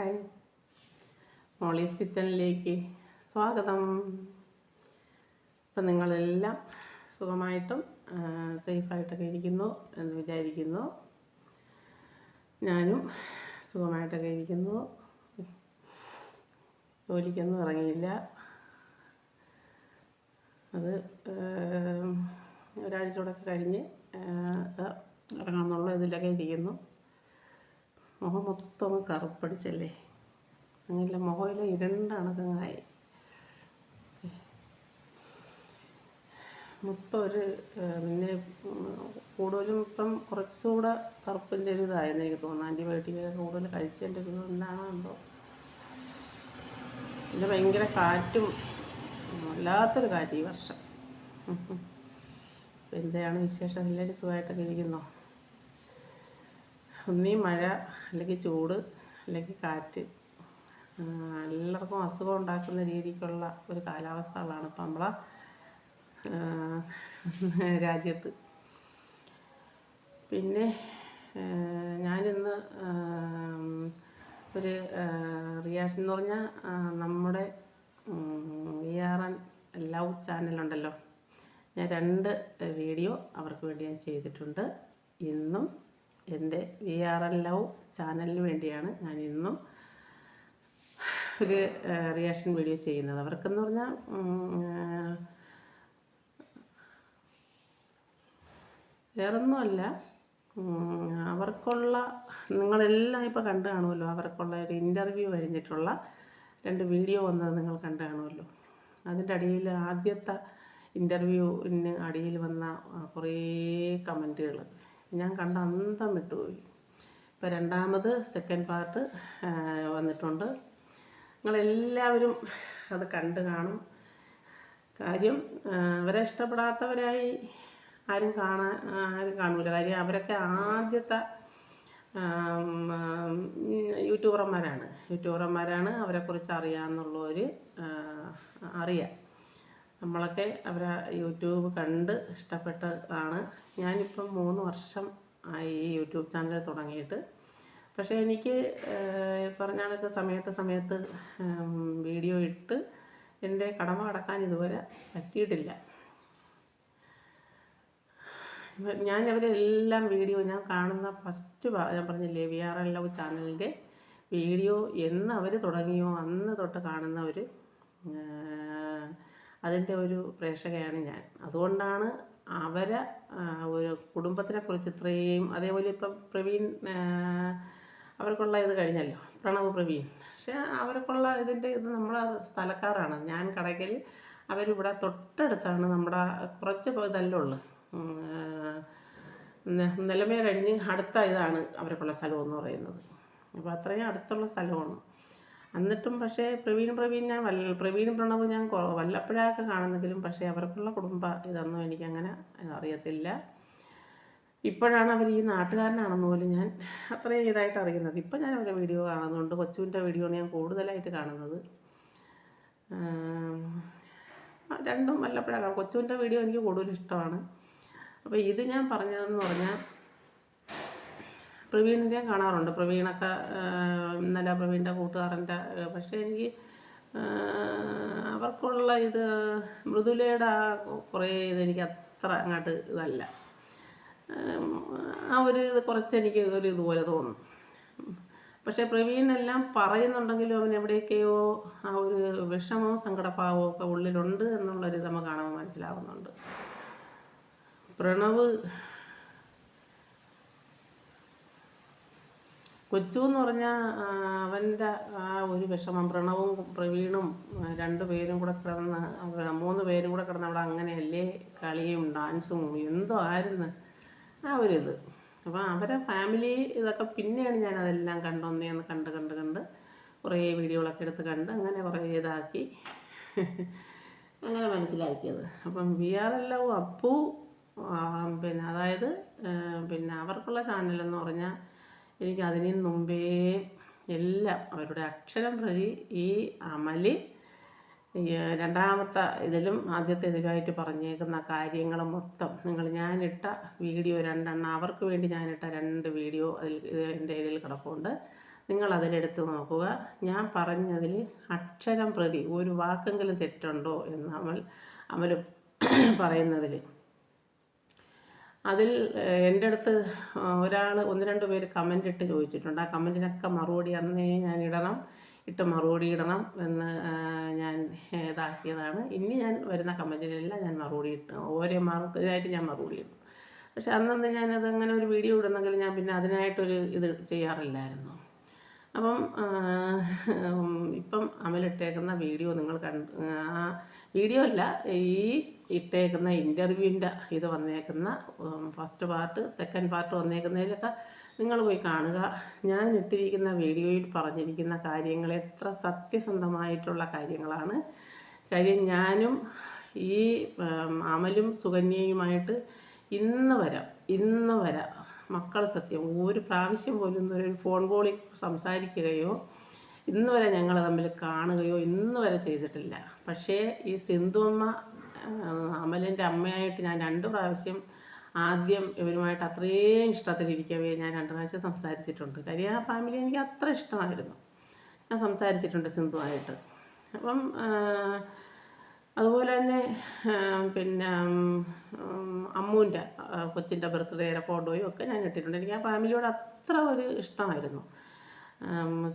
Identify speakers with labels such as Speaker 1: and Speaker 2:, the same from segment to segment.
Speaker 1: Hi. Molly's കിച്ചണിലേക്ക് സ്വാഗതം. ഇപ്പം നിങ്ങളെല്ലാം സുഖമായിട്ടും സേഫായിട്ടൊക്കെ ഇരിക്കുന്നു എന്ന് വിചാരിക്കുന്നു. ഞാനും സുഖമായിട്ടൊക്കെ ഇരിക്കുന്നു. ജോലിക്കൊന്നും ഇറങ്ങിയില്ല. അത് ഒരാഴ്ച കൂടെ കഴിഞ്ഞ് ഇറങ്ങാമെന്നുള്ള ഇതിലൊക്കെ ഇരിക്കുന്നു. മുഖം മൊത്തം കറുപ്പടിച്ചല്ലേ? അങ്ങനെയല്ല മുഖമെല്ലാം ഇരുണ്ട കണക്കങ്ങായി മൊത്തം ഒരു പിന്നെ കൂടുതലും ഇപ്പം കുറച്ചുകൂടെ കറുപ്പിന്റെ ഒരു ഇതായെന്ന് എനിക്ക് തോന്നുന്നു. ആന്റിബയോട്ടിക്കൊക്കെ കൂടുതൽ കഴിച്ചതിന്റെ ഒരു എന്താണോ എന്തോ. പിന്നെ ഭയങ്കര കാറ്റും വല്ലാത്തൊരു കാറ്റ് ഈ വർഷം. എന്താണ് വിശേഷം? എല്ലാവരും സുഖമായിട്ടൊക്കെ ഇരിക്കുന്നോ? ഒന്നീ മഴ അല്ലെങ്കിൽ ചൂട് അല്ലെങ്കിൽ കാറ്റ് എല്ലാവർക്കും അസുഖം ഉണ്ടാക്കുന്ന രീതിക്കുള്ള ഒരു കാലാവസ്ഥകളാണ് ഇപ്പം നമ്മളെ രാജ്യത്ത്. പിന്നെ ഞാനിന്ന് ഒരു റിയാക്ഷൻ എന്ന് പറഞ്ഞാൽ നമ്മുടെ വി ആർ എൻ ലവ് ചാനലുണ്ടല്ലോ ഞാൻ രണ്ട് വീഡിയോ അവർക്ക് വേണ്ടി ഞാൻ ചെയ്തിട്ടുണ്ട്. ഇന്നും എന്റെ വി ആർ എൽ ലവ് ചാനലിന് വേണ്ടിയാണ് ഞാൻ ഇന്നും ഒരു റിയാക്ഷൻ വീഡിയോ ചെയ്യുന്നത്. അവർക്കെന്ന് പറഞ്ഞാൽ വേറൊന്നുമല്ല. അവർക്കുള്ള നിങ്ങളെല്ലാം ഇപ്പോൾ കണ്ടു കാണുമല്ലോ. അവർക്കുള്ള ഒരു ഇന്റർവ്യൂ കഴിഞ്ഞിട്ടുള്ള രണ്ട് വീഡിയോ വന്നത് നിങ്ങൾ കണ്ടു കാണുമല്ലോ. അതിന്റെ അടിയിൽ ആദ്യത്തെ ഇന്റർവ്യൂവിന് അടിയിൽ വന്ന കുറേ കമന്റുകൾ ഞാൻ കണ്ട അന്തം വിട്ടുപോയി. ഇപ്പോൾ രണ്ടാമത് സെക്കൻഡ് പാർട്ട് വന്നിട്ടുണ്ട്. നിങ്ങളെല്ലാവരും അത് കണ്ടു കാണും. കാര്യം അവരെ ഇഷ്ടപ്പെടാത്തവരായി ആരും കാണാൻ ആരും കാണൂല. കാര്യം അവരൊക്കെ ആദ്യത്തെ യൂട്യൂബർമാരാണ്. യൂട്യൂബർമാരാണ് അവരെക്കുറിച്ച് അറിയാമെന്നുള്ളവർ അറിയാം. നമ്മളൊക്കെ അവരെ യൂട്യൂബ് കണ്ട് ഇഷ്ടപ്പെട്ടതാണ്. ഞാനിപ്പം മൂന്ന് വർഷം ആയി ഈ യൂട്യൂബ് ചാനൽ തുടങ്ങിയിട്ട്. പക്ഷേ എനിക്ക് പറഞ്ഞ കണക്ക് സമയത്ത് സമയത്ത് വീഡിയോ ഇട്ട് എന്റെ കടമ അടക്കാൻ ഇതുവരെ പറ്റിയിട്ടില്ല. ഞാൻ അവരെല്ലാം വീഡിയോ ഞാൻ കാണുന്ന ഫസ്റ്റ് ഞാൻ പറഞ്ഞില്ലേ വി ആർ എൽ ലവ് ചാനലിന്റെ വീഡിയോ എന്ന് അവർ തുടങ്ങിയോ അന്ന് തൊട്ട് കാണുന്ന ഒരു അതിന്റെ ഒരു പ്രേക്ഷകയാണ് ഞാൻ. അതുകൊണ്ടാണ് അവരെ ഒരു കുടുംബത്തിനെ കുറിച്ച് ഇത്രയും അതേപോലെ ഇപ്പം പ്രവീൺ അവർക്കുള്ള ഇത് കഴിഞ്ഞല്ലോ പ്രണവ് പ്രവീൺ. പക്ഷേ അവർക്കുള്ള ഇതിന്റെ ഇത് നമ്മൾ സ്ഥലക്കാരാണ്. ഞാൻ കടയ്ക്കൽ അവരിവിടെ തൊട്ടടുത്താണ് നമ്മുടെ കുറച്ച് ഇതല്ലേ ഉള്ളു. നിലമേ കഴിഞ്ഞ് അടുത്ത ഇതാണ് അവർക്കുള്ള സ്ഥലം എന്ന് പറയുന്നത്. അപ്പോൾ അത്രയും അടുത്തുള്ള സ്ഥലമാണ്. എന്നിട്ടും പക്ഷേ പ്രവീൺ പ്രവീൺ ഞാൻ വല്ല പ്രവീൺ പ്രണവ് ഞാൻ വല്ലപ്പോഴൊക്കെ കാണുന്നെങ്കിലും പക്ഷേ അവർക്കുള്ള കുടുംബ ഇതൊന്നും എനിക്കങ്ങനെ അറിയത്തില്ല. ഇപ്പോഴാണ് അവർ ഈ നാട്ടുകാരനാണെന്ന് പോലും ഞാൻ അത്രയും ഇതായിട്ട് അറിയുന്നത്. ഇപ്പം ഞാൻ അവരുടെ വീഡിയോ കാണുന്നുണ്ട്. കൊച്ചുവിന്റെ വീഡിയോ ഞാൻ കൂടുതലായിട്ട് കാണുന്നത്. രണ്ടും വല്ലപ്പോഴാണ്. കൊച്ചുവിന്റെ വീഡിയോ എനിക്ക് കൂടുതൽ ഇഷ്ടമാണ്. അപ്പോൾ ഇത് ഞാൻ പറഞ്ഞതെന്ന് പറഞ്ഞാൽ പ്രവീണിന്റെയും കാണാറുണ്ട്. പ്രവീണൊക്കെ ഇന്നലെ പ്രവീണിന്റെ കൂട്ടുകാരന്റെ പക്ഷേ എനിക്ക് അവർക്കുള്ള ഇത് മൃദുലയുടെ ആ കുറേ ഇതെനിക്ക് അത്ര അങ്ങോട്ട് ഇതല്ല. ആ ഒരു ഇത് കുറച്ച് എനിക്ക് ഒരു ഇതുപോലെ തോന്നും. പക്ഷേ പ്രവീണെല്ലാം പറയുന്നുണ്ടെങ്കിലും അവൻ എവിടെയൊക്കെയോ ആ ഒരു വിഷമവും സങ്കടഭാവവും ഒക്കെ ഉള്ളിലുണ്ട് എന്നുള്ളൊരു ഇത് നമുക്ക് കാണുമ്പോൾ മനസ്സിലാവുന്നുണ്ട്. പ്രണവ് കൊച്ചു എന്ന് പറഞ്ഞാൽ അവന്റെ ആ ഒരു വിഷമം പ്രണവും പ്രവീണും രണ്ടു പേരും കൂടെ കിടന്ന് മൂന്ന് പേരും കൂടെ കിടന്ന് അവിടെ അങ്ങനെയല്ലേ കളിയും ഡാൻസും എന്തോ ആയിരുന്നു. ആ ഒരു ഇത്. അപ്പം അവരെ ഫാമിലി ഇതൊക്കെ പിന്നെയാണ് ഞാൻ അതെല്ലാം കണ്ടൊന്നേന്ന് കണ്ട് കണ്ട് കണ്ട് കുറേ വീഡിയോകളൊക്കെ എടുത്ത് കണ്ട് അങ്ങനെ കുറേ ഇതാക്കി. അങ്ങനെ മനസ്സിലാക്കിയത്. അപ്പം വി ആർ എല്ലാം അപ്പു പിന്നെ അതായത് പിന്നെ അവർക്കുള്ള ചാനലെന്ന് പറഞ്ഞാൽ എനിക്ക് അതിന് മുമ്പേ എല്ലാം അവരുടെ അക്ഷരം പ്രതി ഈ അമലി രണ്ടാമത്തെ ഇതിലും ആദ്യത്തെ ഇതിലായിട്ട് പറഞ്ഞേക്കുന്ന കാര്യങ്ങൾ മൊത്തം നിങ്ങൾ ഞാനിട്ട വീഡിയോ രണ്ടെണ്ണം അവർക്ക് വേണ്ടി ഞാനിട്ട രണ്ട് വീഡിയോ അതിൽ എന്റെ ഇതിൽ കിടപ്പുണ്ട്. നിങ്ങൾ അതിലെടുത്ത് നോക്കുക. ഞാൻ പറഞ്ഞതിൽ അക്ഷരം പ്രതി ഒരു വാക്കെങ്കിലും തെറ്റുണ്ടോ എന്ന് അമൽ അമൽ പറയുന്നതിൽ. അതിൽ എന്റെ അടുത്ത് ഒരാൾ ഒന്ന് രണ്ട് പേര് കമന്റ് ഇട്ട് ചോദിച്ചിട്ടുണ്ട്. ആ കമന്റിനൊക്കെ മറുപടി അന്നേ ഞാൻ ഇടണം ഇട്ട് മറുപടി ഇടണം എന്ന് ഞാൻ ഇതാക്കിയതാണ്. ഇനി ഞാൻ വരുന്ന കമന്റിനെല്ലാം ഞാൻ മറുപടി ഇട്ട് ഓരോ മാർക്കായിട്ട് ഞാൻ മറുപടി ഇടും. പക്ഷെ അന്നന്ന് ഞാനത് അങ്ങനെ ഒരു വീഡിയോ ഇടുന്നെങ്കിൽ ഞാൻ പിന്നെ അതിനായിട്ടൊരു ഇത് ചെയ്യാറില്ലായിരുന്നു. അപ്പം ഇപ്പം അമലിട്ടേക്കുന്ന വീഡിയോ നിങ്ങൾ കണ്ട് ആ വീഡിയോ അല്ല ഈ ഇട്ടേക്കുന്ന ഇന്റർവ്യൂവിന്റെ ഇത് വന്നേക്കുന്ന ഫസ്റ്റ് പാർട്ട് സെക്കൻഡ് പാർട്ട് വന്നേക്കുന്നതിലൊക്കെ നിങ്ങൾ പോയി കാണുക. ഞാൻ ഇട്ടിരിക്കുന്ന വീഡിയോയിൽ പറഞ്ഞിരിക്കുന്ന കാര്യങ്ങൾ എത്ര സത്യസന്ധമായിട്ടുള്ള കാര്യങ്ങളാണ്. കാര്യം ഞാനും ഈ അമലും സുകന്യയുമായിട്ട് ഇന്ന് വരാം ഇന്ന് വരാം. മക്കൾ സത്യം. ഒരു പ്രാവശ്യം പോലും ഒരു ഫോൺ കോളിൽ സംസാരിക്കുകയോ ഇന്ന് വരെ ഞങ്ങൾ തമ്മിൽ കാണുകയോ ഇന്ന് വരെ ചെയ്തിട്ടില്ല. പക്ഷേ ഈ സിന്ധുമ്മ അമലിന്റെ അമ്മയായിട്ട് ഞാൻ രണ്ട് പ്രാവശ്യം ആദ്യം ഇവരുമായിട്ട് അത്രയും ഇഷ്ടത്തിലിരിക്കവേ ഞാൻ രണ്ട് പ്രാവശ്യം സംസാരിച്ചിട്ടുണ്ട്. കാര്യം ആ ഫാമിലി എനിക്ക് അത്ര ഇഷ്ടമായിരുന്നു. ഞാൻ സംസാരിച്ചിട്ടുണ്ട് സിന്ധുവായിട്ട്. അപ്പം അതുപോലെ തന്നെ പിന്നെ അമ്മുവിന്റെ കൊച്ചിന്റെ ബർത്ത്ഡേയുടെ ഫോട്ടോയും ഒക്കെ ഞാൻ ഇട്ടിട്ടുണ്ട്. എനിക്ക് ആ ഫാമിലിയോട് അത്ര ഒരു ഇഷ്ടമായിരുന്നു.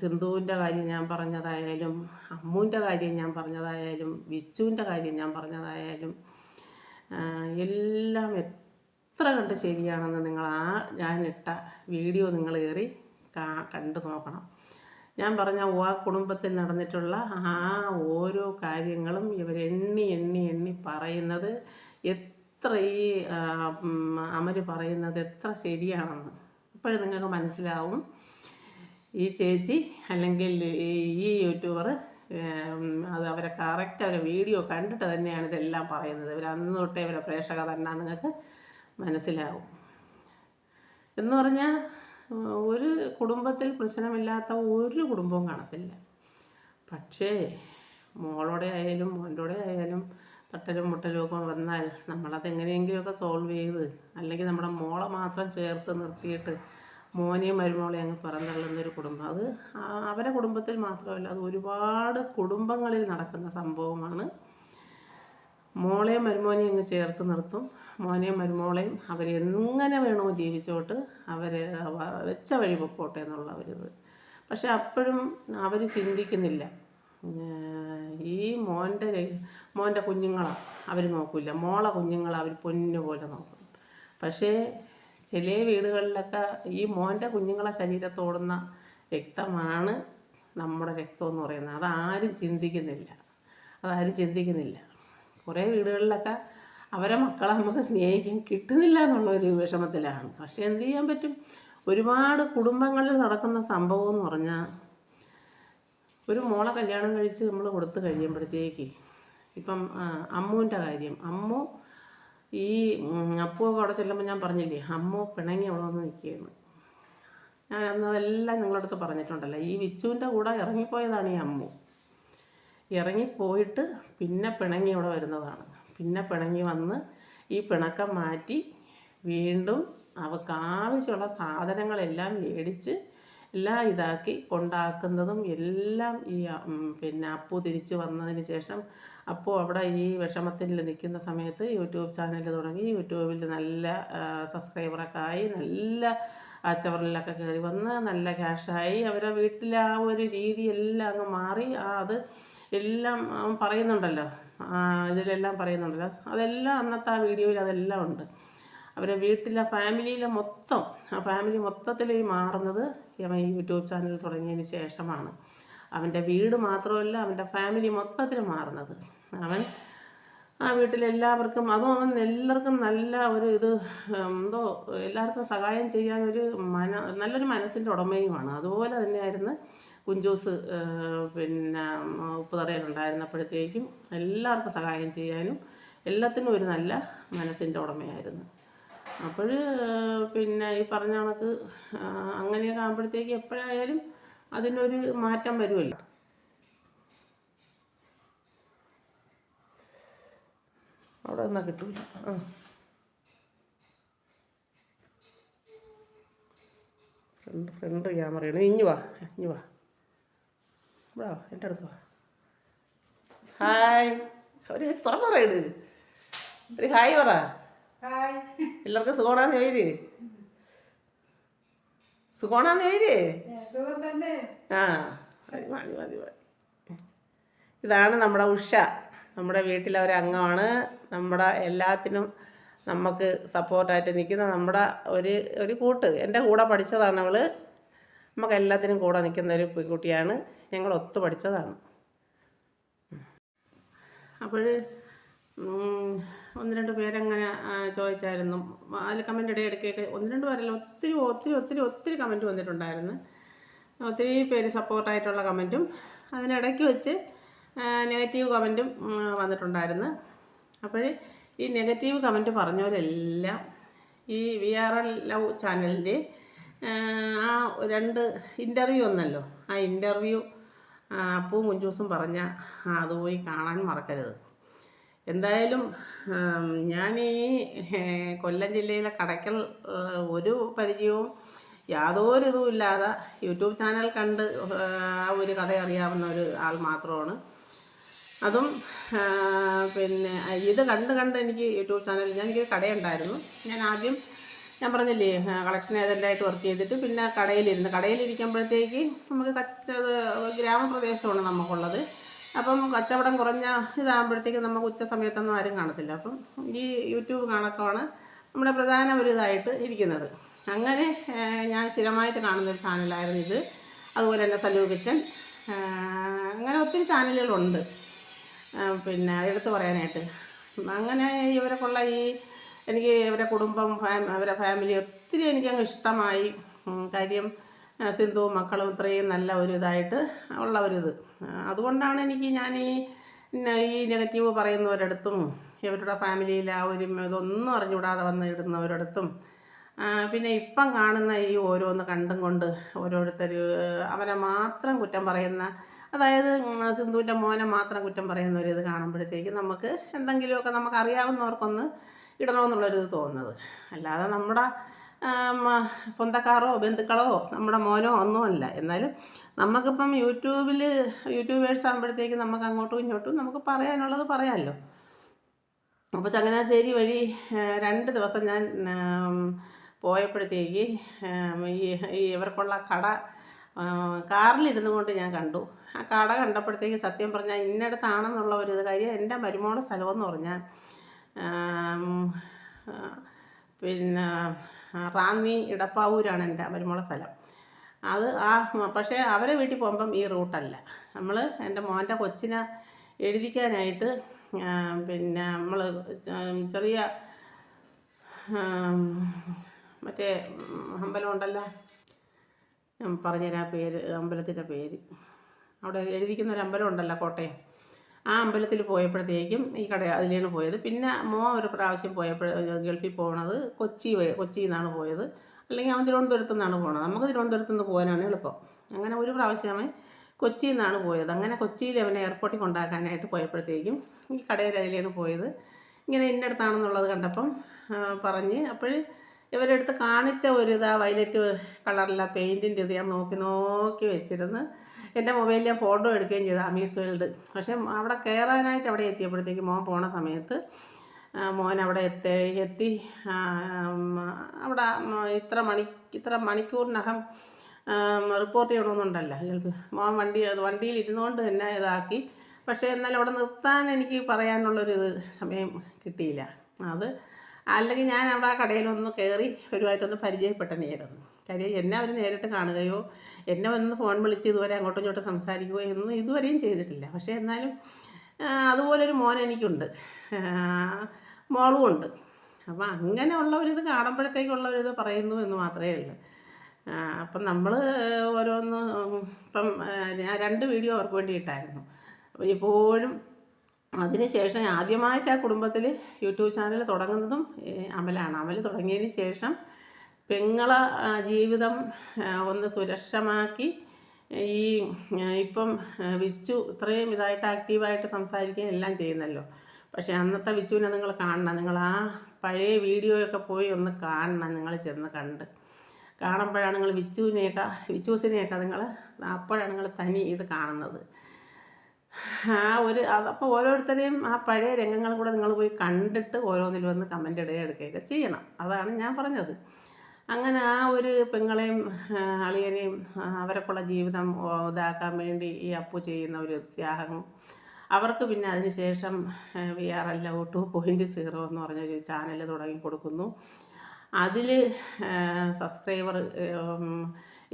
Speaker 1: സിന്ധുവിന്റെ കാര്യം ഞാൻ പറഞ്ഞതായാലും അമ്മൂന്റെ കാര്യം ഞാൻ പറഞ്ഞതായാലും വിച്ചുവിന്റെ കാര്യം ഞാൻ പറഞ്ഞതായാലും എല്ലാം എത്ര കണ്ട് ശരിയാണെന്ന് നിങ്ങൾ ആ ഞാനിട്ട വീഡിയോ നിങ്ങൾ കയറി കണ്ടു നോക്കണം. ഞാൻ പറഞ്ഞ ആ കുടുംബത്തിൽ നടന്നിട്ടുള്ള ആ ഓരോ കാര്യങ്ങളും ഇവർ എണ്ണി എണ്ണി എണ്ണി പറയുന്നത് എത്ര ഈ അമർ പറയുന്നത് എത്ര ശരിയാണെന്ന്. ഇപ്പോഴും നിങ്ങൾക്ക് മനസ്സിലാവും. ഈ ചേച്ചി അല്ലെങ്കിൽ ഈ യൂട്യൂബർ അത് അവരെ കറക്റ്റ് അവരെ വീഡിയോ കണ്ടിട്ട് തന്നെയാണ് ഇതെല്ലാം പറയുന്നത്. ഇവർ അന്ന് തൊട്ടേ ഇവരെ പ്രേക്ഷക തന്നെ നിങ്ങൾക്ക് മനസ്സിലാവും. എന്ന് പറഞ്ഞാൽ ഒരു കുടുംബത്തിൽ പ്രശ്നമില്ലാത്ത ഒരു കുടുംബവും കാണത്തില്ല. പക്ഷേ മോളോടെ ആയാലും മോന്റെ ആയാലും തട്ടലും മുട്ടലും ഒക്കെ വന്നാൽ നമ്മളത് എങ്ങനെയെങ്കിലുമൊക്കെ സോൾവ് ചെയ്ത് അല്ലെങ്കിൽ നമ്മുടെ മോളെ മാത്രം ചേർത്ത് നിർത്തിയിട്ട് മോനെയും മരുമോളെയും അങ്ങ് ഒരു കുടുംബം. അത് അവരെ കുടുംബത്തിൽ മാത്രമല്ല അത് ഒരുപാട് കുടുംബങ്ങളിൽ നടക്കുന്ന സംഭവമാണ് മോളെയും മരുമോനെയും അങ്ങ് ചേർത്ത് നിർത്തും. മോനെയും മരുമോളെയും അവരെങ്ങനെ വേണോ ജീവിച്ചോട്ട് അവർ വെച്ച വഴി പൊക്കോട്ടെ എന്നുള്ള ഒരിത് പക്ഷെ അപ്പോഴും അവർ ചിന്തിക്കുന്നില്ല. ഈ മോന്റെ മോന്റെ കുഞ്ഞുങ്ങളാണ് അവർ നോക്കില്ല. മോളെ കുഞ്ഞുങ്ങളെ അവർ പൊന്നു പോലെ നോക്കും. പക്ഷേ ചില വീടുകളിലൊക്കെ ഈ മോന്റെ കുഞ്ഞുങ്ങളെ ശരീരത്തോടുന്ന രക്തമാണ് നമ്മുടെ രക്തം എന്ന് പറയുന്നത്. അതാരും ചിന്തിക്കുന്നില്ല. അതാരും ചിന്തിക്കുന്നില്ല. കുറേ വീടുകളിലൊക്കെ അവരെ മക്കളെ നമുക്ക് സ്നേഹിക്കാൻ കിട്ടുന്നില്ല എന്നുള്ള ഒരു വിഷമത്തിലാണ്. പക്ഷേ എന്ത് ചെയ്യാൻ പറ്റും? ഒരുപാട് കുടുംബങ്ങളിൽ നടക്കുന്ന സംഭവം എന്ന് പറഞ്ഞാൽ ഒരു മോളെ കല്യാണം കഴിച്ച് നമ്മൾ കൊടുത്തു കഴിയുമ്പോഴത്തേക്ക് ഇപ്പം അമ്മുവിന്റെ കാര്യം. അമ്മു ഈ അപ്പുവൊക്കെ അവിടെ ചെല്ലുമ്പോൾ ഞാൻ പറഞ്ഞില്ലേ അമ്മു പിണങ്ങി അവിടെ വന്ന് നിൽക്കുകയാണ്. ഞാൻ അന്നതെല്ലാം നിങ്ങളടുത്ത് പറഞ്ഞിട്ടുണ്ടല്ലോ ഈ വിച്ചുവിന്റെ കൂടെ ഇറങ്ങിപ്പോയതാണ് ഈ അമ്മു. ഇറങ്ങിപ്പോയിട്ട് പിന്നെ പിണങ്ങി ഇവിടെ വരുന്നതാണ്. പിന്നെ പിണങ്ങി വന്ന് ഈ പിണക്കം മാറ്റി വീണ്ടും അവൾക്ക് ആവശ്യമുള്ള സാധനങ്ങളെല്ലാം മേടിച്ച് എല്ലാം ഇതാക്കി കൊണ്ടാക്കുന്നതും എല്ലാം ഈ പിന്നെ അപ്പു തിരിച്ചു വന്നതിന് ശേഷം അപ്പു അവിടെ ഈ വിഷമത്തിൽ നിൽക്കുന്ന സമയത്ത് യൂട്യൂബ് ചാനൽ തുടങ്ങി. യൂട്യൂബിൽ നല്ല സബ്സ്ക്രൈബറൊക്കെ ആയി. നല്ല അച്ചവറിലൊക്കെ കയറി വന്ന് നല്ല ക്യാഷായി. അവരുടെ വീട്ടിലെ ആ ഒരു രീതി എല്ലാം അങ്ങ് മാറി. ആ അത് എല്ലാം അവൻ പറയുന്നുണ്ടല്ലോ. ഇതിലെല്ലാം പറയുന്നുണ്ടല്ലോ. അതെല്ലാം അന്നത്തെ ആ വീഡിയോയിൽ അതെല്ലാം ഉണ്ട്. അവരെ വീട്ടിലെ ഫാമിലിയിലെ മൊത്തം ആ ഫാമിലി മൊത്തത്തിൽ ഈ മാറുന്നത് അവൻ ഈ യൂട്യൂബ് ചാനൽ തുടങ്ങിയതിന് ശേഷമാണ്. അവന്റെ വീട് മാത്രമല്ല അവന്റെ ഫാമിലി മൊത്തത്തിൽ മാറുന്നത്. അവൻ ആ വീട്ടിലെല്ലാവർക്കും അതും അവൻ എല്ലാവർക്കും നല്ല ഒരു ഇത് എന്തോ എല്ലാവർക്കും സഹായം ചെയ്യാനൊരു മന നല്ലൊരു മനസ്സിന്റെ ഉടമയുമാണ്. അതുപോലെ തന്നെയായിരുന്നു കുഞ്ചൂസ് പിന്നെ പിന്നെ ഉപ്പുതറയിലുണ്ടായിരുന്നപ്പോഴത്തേക്കും എല്ലാവർക്കും സഹായം ചെയ്യാനും എല്ലാത്തിനും ഒരു നല്ല മനസ്സിന്റെ ഉടമയായിരുന്നു. അപ്പോൾ പിന്നെ ഈ പറഞ്ഞ കണക്ക് അങ്ങനെയൊക്കെ ആകുമ്പോഴത്തേക്ക് എപ്പോഴായാലും അതിനൊരു മാറ്റം വരുമല്ലോ. അവിടെ നിന്നാൽ കിട്ടൂല. ആ. ഫ്രണ്ട് ഫ്രണ്ട് ക്യാമറയാണ്. ഇഞ്ഞു വാ ഇഞ്ഞു വാ. ഇവിടെ എന്റെ അടുത്ത് ഹായ് ഒരു തുറ പറയട് ഒരു ഹായ് പറ.
Speaker 2: ഹായ്
Speaker 1: എല്ലാവർക്കും സുഖമാണെന്ന് പേര് സുഖമാണെന്ന്
Speaker 2: തന്നെ.
Speaker 1: ആ മതി മതി മതി. മതി ഇതാണ് നമ്മുടെ ഉഷ. നമ്മുടെ വീട്ടിലെ ഒരു അംഗമാണ്. നമ്മുടെ എല്ലാത്തിനും നമുക്ക് സപ്പോർട്ടായിട്ട് നിൽക്കുന്ന നമ്മുടെ ഒരു ഒരു കൂട്ട്. എന്റെ കൂടെ പഠിച്ചതാണ് അവൾ നമുക്ക് എല്ലാത്തിനും കൂടെ നിൽക്കുന്ന ഒരു പെൺകുട്ടിയാണ്. ഞങ്ങൾ ഒത്തു പഠിച്ചതാണ് അപ്പോൾ ഒന്ന് രണ്ട് പേരങ്ങനെ ചോദിച്ചായിരുന്നു. അതിൽ കമന്റ് ഇടയിടയ്ക്കൊക്കെ ഒന്ന് രണ്ട് പേരല്ല ഒത്തിരി ഒത്തിരി ഒത്തിരി ഒത്തിരി കമന്റ് വന്നിട്ടുണ്ടായിരുന്നു. ഒത്തിരി പേര് സപ്പോർട്ടായിട്ടുള്ള കമന്റും അതിനിടയ്ക്ക് വെച്ച് നെഗറ്റീവ് കമന്റും വന്നിട്ടുണ്ടായിരുന്നു. അപ്പോൾ ഈ നെഗറ്റീവ് കമന്റ് പറഞ്ഞവരെല്ലാം ഈ വി ആർ എൽ ലവ് ചാനലിന്റെ ആ രണ്ട് ഇന്റർവ്യൂ ഒന്നല്ലോ ആ ഇന്റർവ്യൂ അപ്പവും കുഞ്ചൂസും പറഞ്ഞ അത് പോയി കാണാൻ മറക്കരുത്. എന്തായാലും ഞാൻ ഈ കൊല്ലം ജില്ലയിലെ കടയ്ക്കൽ ഒരു പരിചയവും യാതൊരു ഇതും ഇല്ലാതെ യൂട്യൂബ് ചാനൽ കണ്ട് ആ ഒരു കഥ അറിയാവുന്ന ഒരു ആൾ മാത്രമാണ്. അതും പിന്നെ ഇത് കണ്ട് കണ്ട് എനിക്ക് യൂട്യൂബ് ചാനൽ ഞാൻ എനിക്ക് കടയുണ്ടായിരുന്നു. ഞാൻ ആദ്യം ഞാൻ പറഞ്ഞില്ലേ കളക്ഷൻ ഏജന്റായിട്ട് വർക്ക് ചെയ്തിട്ട് പിന്നെ കടയിലിരുന്ന് കടയിലിരിക്കുമ്പോഴത്തേക്ക് നമുക്ക് കച്ച ഗ്രാമപ്രദേശമാണ് നമുക്കുള്ളത്. അപ്പം കച്ചവടം കുറഞ്ഞ ഇതാകുമ്പോഴത്തേക്ക് നമുക്ക് ഉച്ച സമയത്തൊന്നും ആരും കാണത്തില്ല. അപ്പം ഈ യൂട്യൂബ് കണക്കാണ് നമ്മുടെ പ്രധാന ഒരു ഇതായിട്ട് ഇരിക്കുന്നത്. അങ്ങനെ ഞാൻ സ്ഥിരമായിട്ട് കാണുന്ന ഒരു ചാനലായിരുന്നു ഇത്. അതുപോലെ തന്നെ സലൂ കിച്ചൻ. അങ്ങനെ ഒത്തിരി ചാനലുകളുണ്ട്. പിന്നെ എടുത്തു പറയാനായിട്ട്. അങ്ങനെ ഇവരൊക്കെയുള്ള ഈ എനിക്ക് ഇവരെ കുടുംബം അവരെ ഫാമിലി ഒത്തിരി എനിക്കങ്ങ് ഇഷ്ടമായി. കാര്യം സിന്ധുവും മക്കളും ഇത്രയും നല്ല ഒരു ഇതായിട്ട് ഉള്ള ഒരു ഇത്. ആ, അതുകൊണ്ടാണ് എനിക്ക് ഞാൻ ഈ ഈ നെഗറ്റീവ് പറയുന്നവരടുത്തും ഇവരുടെ ഫാമിലിയിൽ ആ ഒരു ഇതൊന്നും അറിഞ്ഞുകൂടാതെ വന്ന് ഇടുന്നവരടുത്തും പിന്നെ ഇപ്പം കാണുന്ന ഈ ഓരോന്ന് കണ്ടും കൊണ്ട് ഓരോരുത്തർ അവരെ മാത്രം കുറ്റം പറയുന്ന അതായത് സിന്ധുവിന്റെ മോനെ മാത്രം കുറ്റം പറയുന്ന ഒരു ഇത് കാണുമ്പോഴത്തേക്ക് നമുക്ക് എന്തെങ്കിലുമൊക്കെ നമുക്ക് അറിയാവുന്നവർക്കൊന്ന് ഇടണമെന്നുള്ളൊരിത് തോന്നുന്നത്. അല്ലാതെ നമ്മുടെ സ്വന്തക്കാരോ ബന്ധുക്കളോ നമ്മുടെ മോനോ ഒന്നുമല്ല. എന്നാലും നമുക്കിപ്പം യൂട്യൂബിൽ യൂട്യൂബേഴ്സ് ആകുമ്പോഴത്തേക്ക് നമുക്ക് അങ്ങോട്ടും ഇങ്ങോട്ടും നമുക്ക് പറയാനുള്ളത് പറയാമല്ലോ. അപ്പോൾ ചങ്ങനാശ്ശേരി വഴി രണ്ട് ദിവസം ഞാൻ പോയപ്പോഴത്തേക്ക് ഈ ഇവർക്കുള്ള കട കാറിലിരുന്നു കൊണ്ട് ഞാൻ കണ്ടു. ആ കട കണ്ടപ്പോഴത്തേക്ക് സത്യം പറഞ്ഞാൽ ഇന്നടത്താണെന്നുള്ള ഒരു കാര്യം എന്റെ മരുമോളുടെ സ്ഥലമെന്ന് പറഞ്ഞാൽ പിന്നെ റാന്നി ഇടപ്പാവൂരാണ് എന്റെ മരുമോളെ സ്ഥലം. അത് ആ പക്ഷേ അവരെ വീട്ടിൽ പോകുമ്പം ഈ റൂട്ടല്ല. നമ്മൾ എന്റെ മോന്റെ കൊച്ചിനെ എഴുതിക്കാനായിട്ട് പിന്നെ നമ്മൾ ചെറിയ മറ്റേ അമ്പലമുണ്ടല്ലോ ഞാൻ പറഞ്ഞുതരാം പേര് അമ്പലത്തിന്റെ പേര്. അവിടെ എഴുതിക്കുന്ന അമ്പലം ഉണ്ടല്ലോ കോട്ടയം? ആ അമ്പലത്തിൽ പോയപ്പോഴത്തേക്കും ഈ കട അതിലാണ് പോയത്. പിന്നെ മോ ഒരു പ്രാവശ്യം പോയപ്പോൾ ഗൾഫിൽ പോണത് കൊച്ചി കൊച്ചിയിൽ നിന്നാണ് പോയത്. അല്ലെങ്കിൽ അവൻ തിരുവനന്തപുരത്തു നിന്നാണ് പോണത്. നമുക്ക് തിരുവനന്തപുരത്ത് നിന്ന് പോകാനാണ് എളുപ്പം. അങ്ങനെ ഒരു പ്രാവശ്യം അവൻ കൊച്ചിയിൽ നിന്നാണ് പോയത്. അങ്ങനെ കൊച്ചിയിൽ അവനെ എയർപോർട്ടിൽ കൊണ്ടാക്കാനായിട്ട് പോയപ്പോഴത്തേക്കും ഈ കടയിൽ അതിലാണ് പോയത്. ഇങ്ങനെ ഇന്നടത്താണെന്നുള്ളത് കണ്ടപ്പം പറഞ്ഞ് അപ്പോൾ ഇവരെടുത്ത് കാണിച്ച ഒരു ഇതാ വയലറ്റ് കളറിലെ പെയിന്റിന്റെ ഇത് ഞാൻ നോക്കി നോക്കി വെച്ചിരുന്ന് എന്റെ മൊബൈലിൽ ഞാൻ ഫോട്ടോ എടുക്കുകയും ചെയ്തു അമീസ് വേൾഡ് പക്ഷേ അവിടെ കയറാനായിട്ട് അവിടെ എത്തിയപ്പോഴത്തേക്ക് മോൻ പോണ സമയത്ത് മോൻ അവിടെ എത്തി എത്തി അവിടെ ഇത്ര മണി ഇത്ര മണിക്കൂറിനകം റിപ്പോർട്ട് ചെയ്യണമെന്നുണ്ടല്ലോ. മോൻ വണ്ടി വണ്ടിയിൽ ഇരുന്നുകൊണ്ട് തന്നെ ഇതാക്കി. പക്ഷേ എന്നാലും അവിടെ നിർത്താൻ എനിക്ക് പറയാനുള്ളൊരു ഇത് സമയം കിട്ടിയില്ല. അത് അല്ലെങ്കിൽ ഞാൻ അവിടെ ആ കടയിലൊന്ന് കയറി ഒരുമായിട്ടൊന്ന് പരിചയപ്പെട്ടനെയായിരുന്നു കാര്യം എന്നെ അവർ നേരിട്ട് കാണുകയോ എന്നെ വന്ന് ഫോൺ വിളിച്ച് ഇതുവരെ അങ്ങോട്ടും ഇങ്ങോട്ടും സംസാരിക്കുകയോ ഒന്നും ഇതുവരെയും ചെയ്തിട്ടില്ല. പക്ഷേ എന്നാലും അതുപോലൊരു മോൻ എനിക്കുണ്ട്. മോളും ഉണ്ട്. അപ്പം അങ്ങനെ ഉള്ളവരിത് കാണുമ്പോഴത്തേക്കുള്ളവരിത് പറയുന്നു എന്ന് മാത്രമേ ഉള്ളൂ. അപ്പം നമ്മൾ ഓരോന്ന് ഇപ്പം രണ്ട് വീഡിയോ അവർക്ക് വേണ്ടി ഇട്ടായിരുന്നു. അപ്പോൾ ഇപ്പോഴും അതിനുശേഷം ആദ്യമായിട്ട് ആ കുടുംബത്തിൽ യൂട്യൂബ് ചാനൽ തുടങ്ങുന്നതും അമലാണ്. അമൽ തുടങ്ങിയതിന് ശേഷം പെങ്ങളെ ജീവിതം ഒന്ന് സുരക്ഷമാക്കി ഈ ഇപ്പം വിച്ചു ഇത്രയും ഇതായിട്ട് ആക്റ്റീവായിട്ട് സംസാരിക്കുകയും എല്ലാം ചെയ്യുന്നല്ലോ. പക്ഷേ അന്നത്തെ വിച്ചുവിനെ നിങ്ങൾ കാണണം. നിങ്ങൾ ആ പഴയ വീഡിയോയൊക്കെ പോയി ഒന്ന് കാണണം. നിങ്ങൾ ചെന്ന് കണ്ട്. കാണുമ്പോഴാണ് നിങ്ങൾ വിച്ചുവിനെയൊക്കെ വിച്ചൂസിനെയൊക്കെ നിങ്ങൾ അപ്പോഴാണ് നിങ്ങൾ തനി ഇത് കാണുന്നത്. ആ ഒരു അപ്പോൾ ഓരോരുത്തരെയും ആ പഴയ രംഗങ്ങൾ കൂടെ നിങ്ങൾ പോയി കണ്ടിട്ട് ഓരോന്നിലും വന്ന് കമന്റ് ഇടുകയൊക്കെ ചെയ്യണം. അതാണ് ഞാൻ പറഞ്ഞത്. അങ്ങനെ ആ ഒരു പെങ്ങളെയും അളിയനെയും അവർക്കുള്ള ജീവിതം ഇതാക്കാൻ വേണ്ടി ഈ അപ്പു ചെയ്യുന്ന ഒരു ത്യാഗം. അവർക്ക് പിന്നെ അതിന് ശേഷം V R L two point zero എന്ന് പറഞ്ഞൊരു ചാനൽ തുടങ്ങി കൊടുക്കുന്നു. അതിൽ സബ്സ്ക്രൈബർ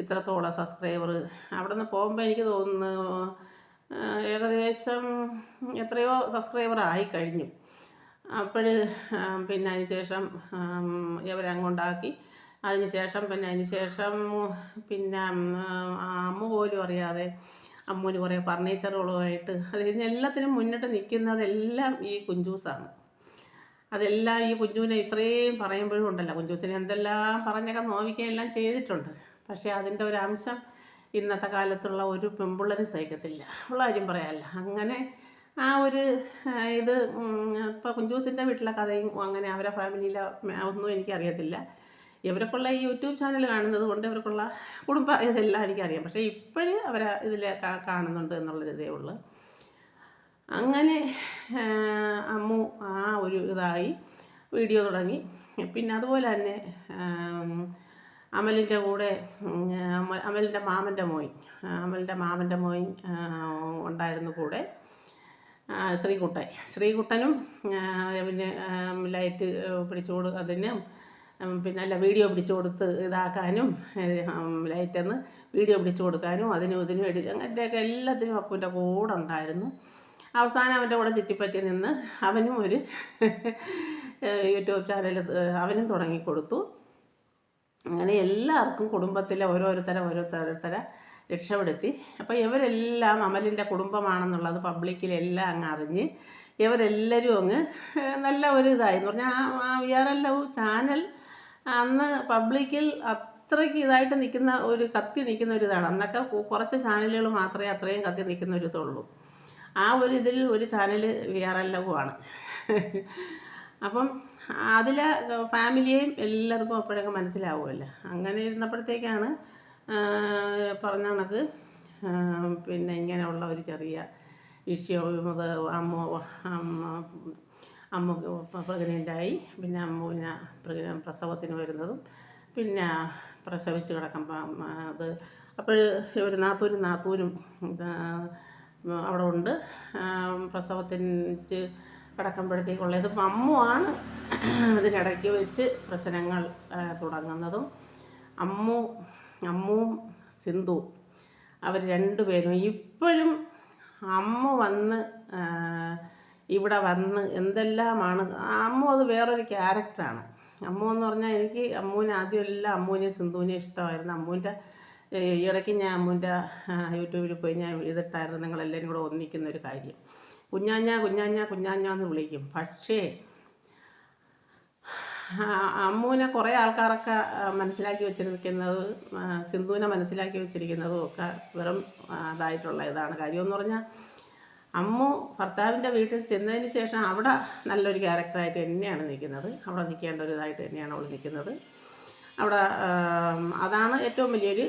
Speaker 1: ഇത്രത്തോളം സബ്സ്ക്രൈബർ അവിടെ നിന്ന് പോകുമ്പോൾ എനിക്ക് തോന്നുന്നു ഏകദേശം എത്രയോ സബ്സ്ക്രൈബർ ആയി കഴിഞ്ഞു. അപ്പോൾ പിന്നെ അതിന് ശേഷം ഇവരങ്ങോട്ടാക്കി അതിന് ശേഷം പിന്നെ അതിന് ശേഷം പിന്നെ അമ്മ പോലും അറിയാതെ അമ്മൂന് കുറേ ഫർണിച്ചറുകളുമായിട്ട് അത് എല്ലാത്തിനും മുന്നിട്ട് നിൽക്കുന്നതെല്ലാം ഈ കുഞ്ചൂസാണ്. അതെല്ലാം ഈ കുഞ്ചുവിനെ ഇത്രയും പറയുമ്പോഴും ഉണ്ടല്ലോ. കുഞ്ചൂസിനെ എന്തെല്ലാം പറഞ്ഞൊക്കെ നോവിക്കുകയെല്ലാം ചെയ്തിട്ടുണ്ട്. പക്ഷേ അതിന്റെ ഒരു അംശം ഇന്നത്തെ കാലത്തുള്ള ഒരു പെമ്പിള്ളരും സഹിക്കത്തില്ല. ഉള്ള കാര്യം പറയാമല്ല അങ്ങനെ ആ ഒരു ഇത് ഇപ്പോൾ കുഞ്ചൂസിന്റെ വീട്ടിലെ കഥയും അങ്ങനെ അവരെ ഫാമിലിയിലെ ഒന്നും എനിക്കറിയത്തില്ല. ഇവർക്കുള്ള ഈ യൂട്യൂബ് ചാനൽ കാണുന്നത് കൊണ്ട് ഇവർക്കുള്ള കുടുംബ ഇതെല്ലാം എനിക്കറിയാം. പക്ഷേ ഇപ്പോഴും അവർ ഇതിൽ കാണുന്നുണ്ട് എന്നുള്ളൊരിതേ ഉള്ളു. അങ്ങനെ അമ്മു ആ ഒരു ഇതായി വീഡിയോ തുടങ്ങി. പിന്നെ അതുപോലെ തന്നെ അമലിന്റെ കൂടെ അമലിന്റെ മാമന്റെ മോൻ അമലിന്റെ മാമന്റെ മോൻ ഉണ്ടായിരുന്നു കൂടെ. ശ്രീകുട്ടൻ. ശ്രീകുട്ടനും പിന്നെ ലൈറ്റ് പിടിച്ചു കൊടു അതിന് പിന്നെ അല്ല വീഡിയോ പിടിച്ചു കൊടുത്ത് ഇതാക്കാനും ലൈറ്റെന്ന് വീഡിയോ പിടിച്ചു കൊടുക്കാനും അതിനും ഇതിനും എടി അങ്ങനത്തെയൊക്കെ എല്ലാത്തിനും അപ്പൂന്റെ കൂടെ ഉണ്ടായിരുന്നു. അവസാനം അവന്റെ കൂടെ ചുറ്റിപ്പറ്റി നിന്ന് അവനും ഒരു യൂട്യൂബ് ചാനൽ അവനും തുടങ്ങിക്കൊടുത്തു. അങ്ങനെ എല്ലാവർക്കും കുടുംബത്തിലെ ഓരോരുത്തരെ ഓരോരുത്തരെ രക്ഷപ്പെടുത്തി. അപ്പോൾ ഇവരെല്ലാം അമലിന്റെ കുടുംബമാണെന്നുള്ളത് പബ്ലിക്കിലെല്ലാം അങ്ങ് അറിഞ്ഞ് ഇവരെല്ലാവരും അങ്ങ് നല്ല ഒരു ഇതായി. എന്ന് പറഞ്ഞാൽ ആ വി ആർ എൽ ചാനൽ അന്ന് പബ്ലിക്കിൽ അത്രയ്ക്ക് ഇതായിട്ട് നിൽക്കുന്ന ഒരു കത്തി നിൽക്കുന്ന ഒരു ഇതാണ്. അന്നൊക്കെ കുറച്ച് ചാനലുകൾ മാത്രമേ അത്രയും കത്തി നിൽക്കുന്ന ഒരു ഇതുള്ളൂ. ആ ഒരു ഇതിൽ ഒരു ചാനൽ വി ആർ ആണ്. അപ്പം അതിലെ ഫാമിലിയെയും എല്ലാവർക്കും അപ്പോഴൊക്കെ മനസ്സിലാവുമല്ലോ. അങ്ങനെ ഇരുന്നപ്പോഴത്തേക്കാണ് പറഞ്ഞ കണക്ക് പിന്നെ ഇങ്ങനെയുള്ള ഒരു ചെറിയ വിഷയം അത് അമ്മ അമ്മ അമ്മ പ്രഗ്നന്റായി പിന്നെ അമ്മുവിനെ പ്രഗ്ന പ്രസവത്തിന് വരുന്നതും. പിന്നെ പ്രസവിച്ച് കിടക്കുമ്പം അത് അപ്പോൾ ഒരു നാത്തൂരും നാത്തൂരും അവിടെ ഉണ്ട്. പ്രസവത്തിന് കിടക്കുമ്പോഴത്തേക്കുള്ള ഇത് അമ്മുവാണ് അതിനിടയ്ക്ക് വെച്ച് പ്രശ്നങ്ങൾ തുടങ്ങുന്നതും. അമ്മു അമ്മുവും സിന്ധു അവർ രണ്ടുപേരും ഇപ്പോഴും അമ്മ വന്ന് ഇവിടെ വന്ന് എന്തെല്ലാമാണ്? അമ്മു അത് വേറൊരു ക്യാരക്ടറാണ്. അമ്മു എന്ന് പറഞ്ഞാൽ എനിക്ക് അമ്മുവിനെ ആദ്യം എല്ലാം അമ്മുവിനെയും സിന്ധുവിനെയും ഇഷ്ടമായിരുന്നു. അമ്മുവിന്റെ ഇടയ്ക്ക് ഞാൻ അമ്മുവിന്റെ യൂട്യൂബിൽ പോയി ഞാൻ ഇതിട്ടായിരുന്നു. നിങ്ങളെല്ലാവരും കൂടെ ഒന്നിക്കുന്ന ഒരു കാര്യം. കുഞ്ഞാഞ്ഞ കുഞ്ഞാഞ്ഞ കുഞ്ഞാഞ്ഞ എന്ന് വിളിക്കും. പക്ഷേ അമ്മുവിനെ കുറേ ആൾക്കാരൊക്കെ മനസ്സിലാക്കി വെച്ചിരിക്കുന്നത് സിന്ധുവിനെ മനസ്സിലാക്കി വെച്ചിരിക്കുന്നതും ഒക്കെ വെറും അതായിട്ടുള്ള ഇതാണ്. കാര്യമെന്ന് പറഞ്ഞാൽ അമ്മു ഭർത്താവിന്റെ വീട്ടിൽ ചെന്നതിന് ശേഷം അവിടെ നല്ലൊരു ക്യാരക്ടറായിട്ട് തന്നെയാണ് നിൽക്കുന്നത്. അവിടെ നിൽക്കേണ്ട ഒരു ഇതായിട്ട് തന്നെയാണ് അവൾ നിൽക്കുന്നത്. അവിടെ അതാണ് ഏറ്റവും വലിയൊരു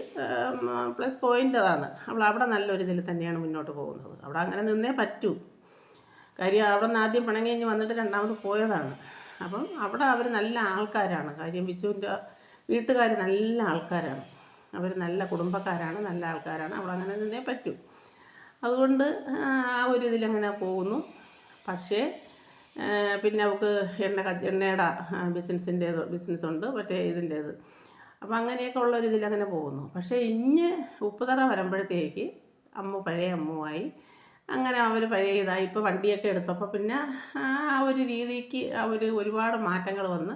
Speaker 1: പ്ലസ് പോയിന്റ് അതാണ്. അവൾ അവിടെ നല്ലൊരു ഇതിൽ തന്നെയാണ് മുന്നോട്ട് പോകുന്നത്. അവിടെ അങ്ങനെ നിന്നേ പറ്റൂ. കാര്യം അവിടെ നിന്ന് ആദ്യം പിണങ്ങി കഴിഞ്ഞ് വന്നിട്ട് രണ്ടാമത് പോയതാണ്. അപ്പം അവിടെ അവർ നല്ല ആൾക്കാരാണ്. കാര്യം ബിച്ചുവിന്റെ വീട്ടുകാർ നല്ല ആൾക്കാരാണ്. അവർ നല്ല കുടുംബക്കാരാണ് നല്ല ആൾക്കാരാണ്. അവിടെ അങ്ങനെ നിന്നേ പറ്റൂ. അതുകൊണ്ട് ആ ഒരു ഇതിലങ്ങനെ പോകുന്നു. പക്ഷേ പിന്നെ അവൾക്ക് എണ്ണ എണ്ണയുടെ ബിസിനസ്സിന്റേത് ബിസിനസ്സുണ്ട് മറ്റേ ഇതിന്റേത്. അപ്പോൾ അങ്ങനെയൊക്കെ ഉള്ളൊരു ഇതിലങ്ങനെ പോകുന്നു. പക്ഷേ ഇഞ്ഞ് ഉപ്പുതറ വരുമ്പോഴത്തേക്ക് അമ്മ പഴയ അമ്മുവായി. അങ്ങനെ അവർ പഴയ ഇതായി ഇപ്പോൾ വണ്ടിയൊക്കെ എടുത്തപ്പോൾ പിന്നെ ആ ഒരു രീതിക്ക് അവർ ഒരുപാട് മാറ്റങ്ങൾ വന്ന്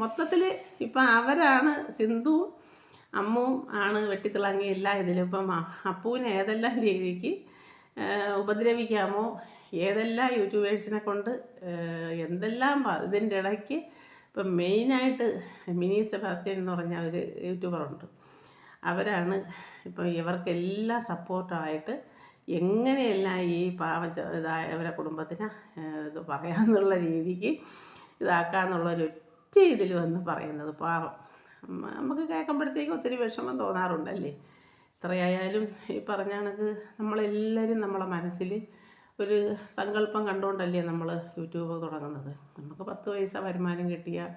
Speaker 1: മൊത്തത്തിൽ ഇപ്പം അവരാണ് സിന്ധു അമ്മുവും ആണ് വെട്ടിത്തിളങ്ങി എല്ലാ ഇതിലും. ഇപ്പം അപ്പൂവിനെ ഏതെല്ലാം രീതിക്ക് ഉപദ്രവിക്കാമോ ഏതെല്ലാം യൂട്യൂബേഴ്സിനെ കൊണ്ട് എന്തെല്ലാം ഇതിന്റെ ഇടയ്ക്ക് ഇപ്പം മെയിനായിട്ട് മിനി സെബാസ്റ്റ്യൻ എന്ന് പറഞ്ഞ ഒരു യൂട്യൂബറുണ്ട്. അവരാണ് ഇപ്പം ഇവർക്കെല്ലാം സപ്പോർട്ടായിട്ട് എങ്ങനെയെല്ലാം ഈ പാവ ഇതായ അവരെ കുടുംബത്തിന് ഇത് പറയാമെന്നുള്ള രീതിക്ക് ഇതാക്കാമെന്നുള്ളൊരു ഒറ്റ ഇതിൽ വന്ന് പറയുന്നത് പാവം. നമുക്ക് കേൾക്കുമ്പോഴത്തേക്കും ഒത്തിരി വിഷമം തോന്നാറുണ്ടല്ലേ? ഇത്രയായാലും ഈ പറഞ്ഞ കണക്ക് നമ്മളെല്ലാവരും നമ്മളെ മനസ്സിൽ ഒരു സങ്കല്പം കണ്ടുകൊണ്ടല്ലേ നമ്മൾ യൂട്യൂബ് തുടങ്ങുന്നത്. നമുക്ക് പത്ത് പൈസ വരുമാനം കിട്ടിയാൽ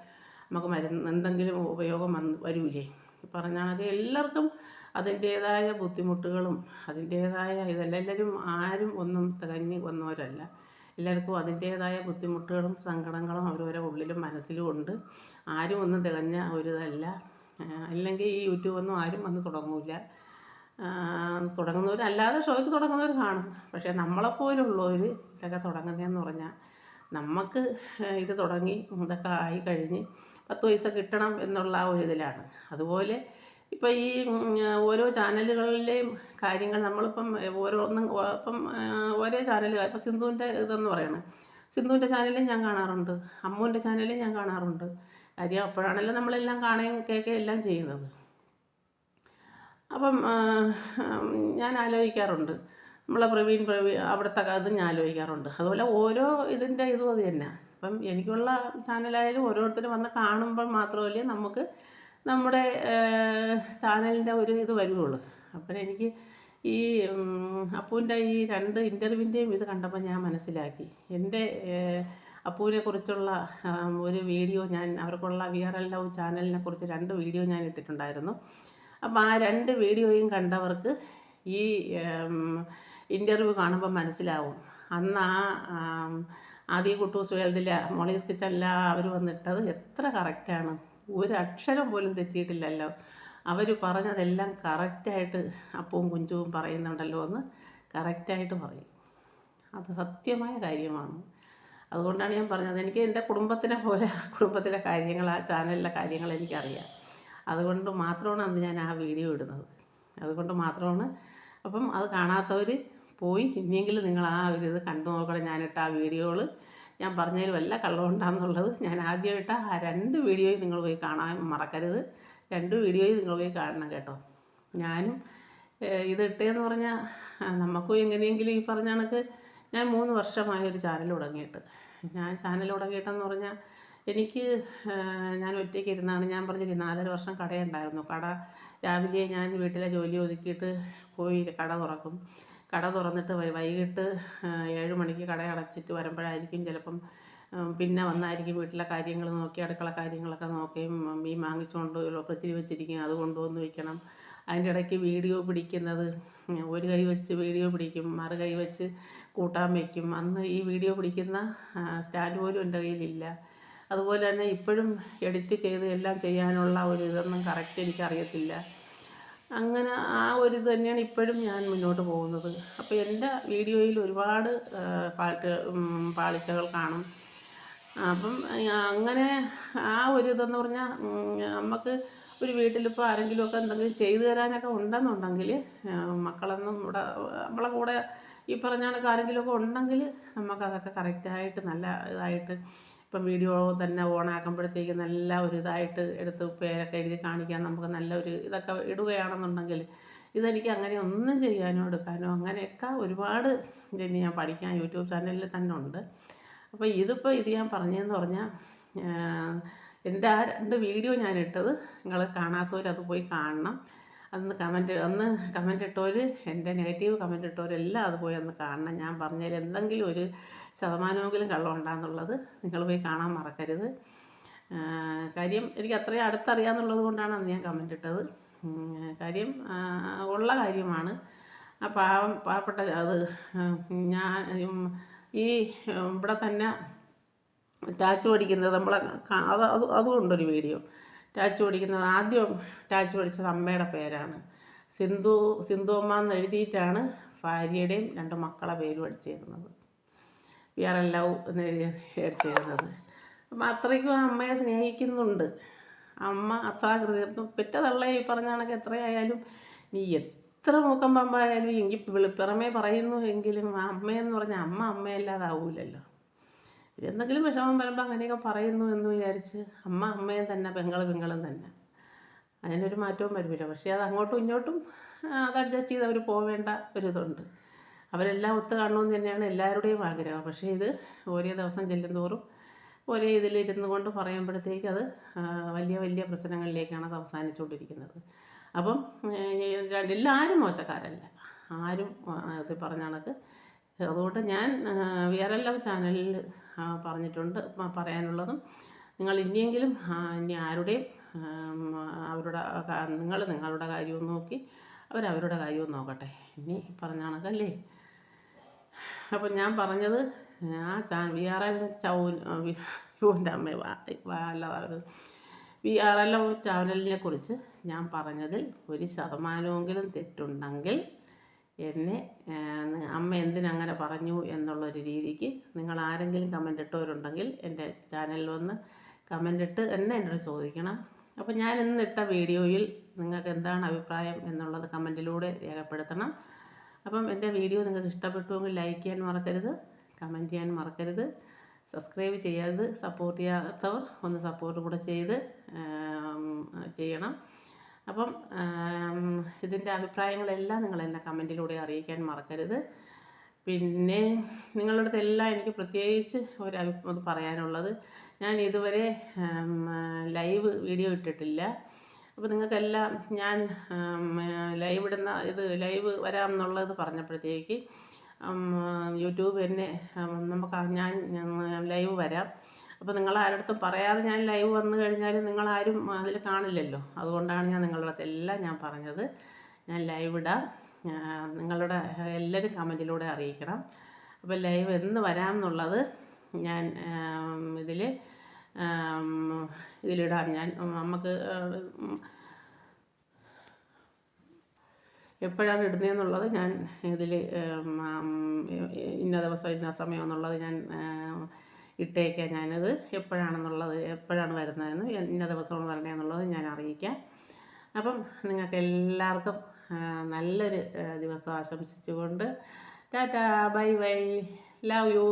Speaker 1: നമുക്ക് മരുന്ന് എന്തെങ്കിലും ഉപയോഗം വന്ന് വരൂലേ? പറഞ്ഞ കണക്ക് എല്ലാവർക്കും അതിന്റേതായ ബുദ്ധിമുട്ടുകളും അതിന്റേതായ ഇതെല്ലാം എല്ലാവരും ആരും ഒന്നും തികഞ്ഞ് വന്നവരല്ല. എല്ലാവർക്കും അതിന്റേതായ ബുദ്ധിമുട്ടുകളും സങ്കടങ്ങളും അവരവരെ ഉള്ളിലും മനസ്സിലും ഉണ്ട്. ആരും ഒന്നും തികഞ്ഞ ഒരിതല്ല. അല്ലെങ്കിൽ ഈ യൂട്യൂബൊന്നും ആരും വന്ന് തുടങ്ങൂല. തുടങ്ങുന്നവരല്ലാതെ ഷോയ്ക്ക് തുടങ്ങുന്നവർ കാണും. പക്ഷേ നമ്മളെപ്പോലുള്ളവർ ഇതൊക്കെ തുടങ്ങുന്നതെന്ന് പറഞ്ഞാൽ നമുക്ക് ഇത് തുടങ്ങി ഇതൊക്കെ ആയി കഴിഞ്ഞ് പത്ത് പൈസ കിട്ടണം എന്നുള്ള ആ ഒരു ഇതിലാണ് അതുപോലെ ഇപ്പോൾ ഈ ഓരോ ചാനലുകളിലെയും കാര്യങ്ങൾ നമ്മളിപ്പം ഓരോന്നും ഇപ്പം ഓരോ ചാനലുകൾ ഇപ്പം സിന്ധുവിന്റെ ഇതെന്ന് പറയണം. സിന്ധുവിന്റെ ചാനലും ഞാൻ കാണാറുണ്ട്. അമ്മുവിന്റെ ചാനലും ഞാൻ കാണാറുണ്ട്. കാര്യം അപ്പോഴാണല്ലോ നമ്മളെല്ലാം കാണുകയും കേൾക്കുകയും എല്ലാം ചെയ്യുന്നത്. അപ്പം ഞാൻ ആലോചിക്കാറുണ്ട്. നമ്മളെ പ്രവീൺ പ്രവീ അവിടുത്തെ അത് ഞാൻ ആലോചിക്കാറുണ്ട്. അതുപോലെ ഓരോ ഇതിന്റെ ഇതും അത് തന്നെ. അപ്പം എനിക്കുള്ള ചാനലായാലും ഓരോരുത്തരും വന്ന് കാണുമ്പോൾ മാത്രമല്ലേ നമുക്ക് നമ്മുടെ ചാനലിന്റെ ഒരു ഇത് അപ്പോൾ എനിക്ക് ഈ അപ്പൂന്റെ ഈ രണ്ട് ഇന്റർവ്യൂവിന്റെയും ഇത് കണ്ടപ്പോൾ ഞാൻ മനസ്സിലാക്കി. എന്റെ അപ്പൂവിനെ കുറിച്ചുള്ള ഒരു വീഡിയോ ഞാൻ അവർക്കുള്ള വി ആർ എൽ ലവ് ചാനലിനെ കുറിച്ച് രണ്ട് വീഡിയോ ഞാൻ ഇട്ടിട്ടുണ്ടായിരുന്നു. അപ്പോൾ ആ രണ്ട് വീഡിയോയും കണ്ടവർക്ക് ഈ ഇന്റർവ്യൂ കാണുമ്പോൾ മനസ്സിലാവും. അന്ന് ആ ആദി കുട്ടൂസ് വേൾഡിലെ മോളീസ് കിച്ചണില അവർ വന്നിട്ടത് എത്ര കറക്റ്റാണ്. ഒരു അക്ഷരം പോലും തെറ്റിയിട്ടില്ലല്ലോ. അവർ പറഞ്ഞതെല്ലാം കറക്റ്റായിട്ട് അപ്പവും കുഞ്ചുവും പറയുന്നുണ്ടല്ലോ എന്ന് കറക്റ്റായിട്ട് പറയും. അത് സത്യമായ കാര്യമാണ്. അതുകൊണ്ടാണ് ഞാൻ പറഞ്ഞത്. എനിക്ക് എന്റെ കുടുംബത്തിനെ പോലെ കുടുംബത്തിലെ കാര്യങ്ങൾ ആ ചാനലിലെ കാര്യങ്ങൾ എനിക്കറിയാം. അതുകൊണ്ട് മാത്രമാണ് അന്ന് ഞാൻ ആ വീഡിയോ ഇടുന്നത്. അതുകൊണ്ട് മാത്രമാണ് അപ്പം അത് കാണാത്തവർ പോയി. ഇനിയെങ്കിലും നിങ്ങൾ ആ ഒരു ഇത് കണ്ടു നോക്കണം. ഞാനിട്ട് ആ വീഡിയോകൾ ഞാൻ പറഞ്ഞതിൽ വല്ല കള്ളമുണ്ടാന്നുള്ളത് ഞാൻ ആദ്യമായിട്ട് ആ രണ്ട് വീഡിയോയും നിങ്ങൾ പോയി കാണാൻ മറക്കരുത്. രണ്ട് വീഡിയോയും നിങ്ങൾ പോയി കാണണം കേട്ടോ. ഞാനും ഇത് ഇട്ടേന്ന് പറഞ്ഞാൽ നമുക്കും എങ്ങനെയെങ്കിലും ഈ പറഞ്ഞ കണക്ക് ഞാൻ മൂന്ന് വർഷമായ ഒരു ചാനൽ തുടങ്ങിയിട്ട്. ഞാൻ ചാനൽ തുടങ്ങിയിട്ടെന്ന് പറഞ്ഞാൽ എനിക്ക് ഞാൻ ഒറ്റയ്ക്ക് ഇരുന്നാണ്. ഞാൻ പറഞ്ഞില്ലേ നാലര വർഷം കടയുണ്ടായിരുന്നു. കട രാവിലെ ഞാൻ വീട്ടിലെ ജോലി ഒതുക്കിയിട്ട് പോയി കട തുറക്കും. കട തുറന്നിട്ട് വൈകിട്ട് ഏഴ് മണിക്ക് കട അടച്ചിട്ട് വരുമ്പോഴായിരിക്കും ചിലപ്പം പിന്നെ വന്നായിരിക്കും വീട്ടിലെ കാര്യങ്ങൾ നോക്കി അടുക്കള കാര്യങ്ങളൊക്കെ നോക്കുകയും മീൻ വാങ്ങിച്ചുകൊണ്ട് ഫ്രിഡ്ജിൽ വെച്ചിരിക്കും അത് കൊണ്ടുവന്ന് വയ്ക്കണം അതിന്റെ ഇടയ്ക്ക് വീഡിയോ പിടിക്കുന്നത് ഒരു കൈ വെച്ച് വീഡിയോ പിടിക്കും മറു കൈ വെച്ച് കൂട്ടാൻ വയ്ക്കും അന്ന് ഈ വീഡിയോ പിടിക്കുന്ന സ്റ്റാൻഡ് പോലും എന്റെ കയ്യിലില്ല. അതുപോലെ തന്നെ ഇപ്പോഴും എഡിറ്റ് ചെയ്ത് എല്ലാം ചെയ്യാനുള്ള ഒരു ഇതൊന്നും കറക്റ്റ് എനിക്കറിയത്തില്ല. അങ്ങനെ ആ ഒരു ഇത് തന്നെയാണ് ഇപ്പോഴും ഞാൻ മുന്നോട്ട് പോകുന്നത്. അപ്പോൾ എന്റെ വീഡിയോയിൽ ഒരുപാട് പാട്ട് പാളിച്ചകൾ കാണും. അപ്പം അങ്ങനെ ആ ഒരു ഇതെന്ന് പറഞ്ഞാൽ നമുക്ക് ഒരു വീട്ടിലിപ്പോൾ ആരെങ്കിലുമൊക്കെ എന്തെങ്കിലും ചെയ്തു തരാനൊക്കെ ഉണ്ടെന്നുണ്ടെങ്കിൽ മക്കളൊന്നും ഇവിടെ നമ്മളെ കൂടെ ഈ പറഞ്ഞ കണക്ക് ആരെങ്കിലുമൊക്കെ ഉണ്ടെങ്കിൽ നമുക്കതൊക്കെ കറക്റ്റായിട്ട് നല്ല ഇതായിട്ട് ഇപ്പം വീഡിയോ തന്നെ ഓണാക്കുമ്പോഴത്തേക്ക് നല്ല ഒരു ഇതായിട്ട് എടുത്ത് പേരൊക്കെ എഴുതി കാണിക്കാൻ നമുക്ക് നല്ല ഒരു ഇതൊക്കെ ഇടുകയാണെന്നുണ്ടെങ്കിൽ ഇതെനിക്ക് അങ്ങനെ ഒന്നും ചെയ്യാനോ എടുക്കാനോ അങ്ങനെയൊക്കെ ഒരുപാട് ഇനി ഞാൻ പഠിക്കാൻ യൂട്യൂബ് ചാനലിൽ തന്നെ ഉണ്ട്. അപ്പോൾ ഇതിപ്പോൾ ഇത് ഞാൻ പറഞ്ഞതെന്ന് പറഞ്ഞാൽ എന്റെ ആ രണ്ട് വീഡിയോ ഞാൻ ഇട്ടത് നിങ്ങൾ കാണാത്തവർ അത് പോയി കാണണം. അന്ന് കമന്റ് അന്ന് കമന്റ് ഇട്ടവർ എന്റെ നെഗറ്റീവ് കമന്റ് ഇട്ടവരെല്ലാം അത് പോയി ഒന്ന് കാണണം. ഞാൻ പറഞ്ഞതിൽ എന്തെങ്കിലും ഒരു ശതമാനമെങ്കിലും കള്ളം ഉണ്ടാകുന്നുള്ളത് നിങ്ങൾ പോയി കാണാൻ മറക്കരുത്. കാര്യം എനിക്ക് അത്രയും അടുത്തറിയാമെന്നുള്ളത് കൊണ്ടാണ് അന്ന് ഞാൻ കമന്റ് ഇട്ടത്. കാര്യം ഉള്ള കാര്യമാണ്. ആ പാവം പാവപ്പെട്ട അത് ഞാൻ ഈ ഇവിടെ തന്നെ ടാച്ച് പഠിക്കുന്നത് നമ്മളെ അത് അത് അതുകൊണ്ടൊരു വീഡിയോ. ടാച്ച് പഠിക്കുന്നത് ആദ്യം ടാച്ച് പഠിച്ചത് അമ്മയുടെ പേരാണ്. സിന്ധു സിന്ധു അമ്മ എന്ന് എഴുതിയിട്ടാണ് ഭാര്യയുടെയും രണ്ട് മക്കളെ പേര് പഠിച്ചേക്കുന്നത് വി ആർ എൽ ലവ് എന്ന് എഴുതി ചെയ്യുന്നത് അപ്പം അത്രയ്ക്കും അമ്മയെ സ്നേഹിക്കുന്നുണ്ട്. അമ്മ അത്ര കൃതി പെറ്റ തള്ള ഈ പറഞ്ഞ കണക്ക് എത്രയായാലും നീ എത്ര മൂക്കം പമ്പായാലും എങ്കിൽ വെളുപ്പിറമേ പറയുന്നു എങ്കിലും അമ്മയെന്ന് പറഞ്ഞാൽ അമ്മ അമ്മയല്ലാതാവൂലല്ലോ. എന്തെങ്കിലും വിഷമം വരുമ്പോൾ അങ്ങനെയൊക്കെ പറയുന്നു എന്ന് വിചാരിച്ച് അമ്മ അമ്മയും തന്നെ പെങ്ങൾ പെങ്ങളും തന്നെ. അതിനൊരു മാറ്റവും വരുമില്ല പക്ഷേ അത് അങ്ങോട്ടും ഇങ്ങോട്ടും അത് അഡ്ജസ്റ്റ് ചെയ്ത് അവർ പോവേണ്ട ഒരിതുണ്ട് അവരെല്ലാം ഒത്തു കാണണമെന്ന് തന്നെയാണ് എല്ലാവരുടെയും ആഗ്രഹം. പക്ഷേ ഇത് ഓരോ ദിവസം ചെല്ലുന്തോറും ഒരേ ഇതിലിരുന്ന് കൊണ്ട് പറയുമ്പോഴത്തേക്ക് അത് വലിയ വലിയ പ്രശ്നങ്ങളിലേക്കാണ് അത് അവസാനിച്ചുകൊണ്ടിരിക്കുന്നത്. അപ്പം എല്ലാവരും മോശക്കാരല്ല. ആരും ഇത് പറഞ്ഞ കണക്ക്. അതുകൊണ്ട് ഞാൻ വേറെ എല്ലാ ചാനലിൽ പറഞ്ഞിട്ടുണ്ട് പറയാനുള്ളതും. നിങ്ങൾ ഇനിയെങ്കിലും ഇനി ആരുടെയും അവരുടെ നിങ്ങൾ നിങ്ങളുടെ കാര്യവും നോക്കി അവരവരുടെ കാര്യവും നോക്കട്ടെ. ഇനി പറഞ്ഞ കണക്കല്ലേ? അപ്പം ഞാൻ പറഞ്ഞത് ആ ചാ വി ആർ എൽ ചൗ ന്റെ അമ്മ അല്ലാതെ വി ആർ എൽ ചാനലിനെ കുറിച്ച് ഞാൻ പറഞ്ഞതിൽ ഒരു ശതമാനമെങ്കിലും തെറ്റുണ്ടെങ്കിൽ എന്നെ അമ്മ എന്തിനങ്ങനെ പറഞ്ഞു എന്നുള്ളൊരു രീതിക്ക് നിങ്ങൾ ആരെങ്കിലും കമന്റ് ഇട്ടവരുണ്ടെങ്കിൽ എന്റെ ചാനലിൽ വന്ന് കമന്റ് ഇട്ട് എന്നെ എന്നോട് ചോദിക്കണം. അപ്പോൾ ഞാൻ ഇന്നിട്ട വീഡിയോയിൽ നിങ്ങൾക്ക് എന്താണ് അഭിപ്രായം എന്നുള്ളത് കമന്റിലൂടെ രേഖപ്പെടുത്തണം. അപ്പം എന്റെ വീഡിയോ നിങ്ങൾക്ക് ഇഷ്ടപ്പെട്ടുവെങ്കിൽ ലൈക്ക് ചെയ്യാൻ മറക്കരുത് കമന്റ് ചെയ്യാൻ മറക്കരുത് സബ്സ്ക്രൈബ് ചെയ്യാതെ സപ്പോർട്ട് ചെയ്യാത്തവർ ഒന്ന് സപ്പോർട്ട് കൂടെ ചെയ്ത് ചെയ്യണം. അപ്പം ഇതിന്റെ അഭിപ്രായങ്ങളെല്ലാം നിങ്ങൾ എന്നെ കമന്റിലൂടെ അറിയിക്കാൻ മറക്കരുത്. പിന്നെ നിങ്ങളുടെ അടുത്ത് എല്ലാം എനിക്ക് പ്രത്യേകിച്ച് ഒരു അഭിപ്രായം പറയാനുള്ളത്. ഞാൻ ഇതുവരെ ലൈവ് വീഡിയോ ഇട്ടിട്ടില്ല. അപ്പോൾ നിങ്ങൾക്കെല്ലാം ഞാൻ ലൈവ് ഇടുന്ന ഇത് ലൈവ് വരാം എന്നുള്ളത് പറഞ്ഞപ്പോഴത്തേക്ക് യൂട്യൂബ് എന്നെ നമുക്ക് ഞാൻ ലൈവ് വരാം. അപ്പോൾ നിങ്ങൾ ആരടുത്തും പറയാതെ ഞാൻ ലൈവ് വന്നു കഴിഞ്ഞാൽ നിങ്ങളാരും അതിൽ കാണില്ലല്ലോ. അതുകൊണ്ടാണ് ഞാൻ നിങ്ങളുടെ അടുത്ത് എല്ലാം ഞാൻ പറഞ്ഞത്. ഞാൻ ലൈവ് ഇടാം. നിങ്ങളുടെ എല്ലാവരും കമന്റിലൂടെ അറിയിക്കണം. അപ്പോൾ ലൈവ് എന്ന് വരാം എന്നുള്ളത് ഞാൻ ഇതിൽ ഇതിലിടാം ഞാൻ. നമുക്ക് എപ്പോഴാണ് ഇടുന്നതെന്നുള്ളത് ഞാൻ ഇതിൽ ഇന്ന ദിവസം ഇന്ന സമയം എന്നുള്ളത് ഞാൻ ഇട്ടേക്കാം ഞാനത്. എപ്പോഴാണെന്നുള്ളത് എപ്പോഴാണ് വരുന്നതെന്ന് ഇന്ന ദിവസമാണ് വരണേന്നുള്ളത് ഞാൻ അറിയിക്കാം. അപ്പം നിങ്ങൾക്ക് എല്ലാവർക്കും നല്ലൊരു ദിവസം ആശംസിച്ചുകൊണ്ട് tata bye bye. Love you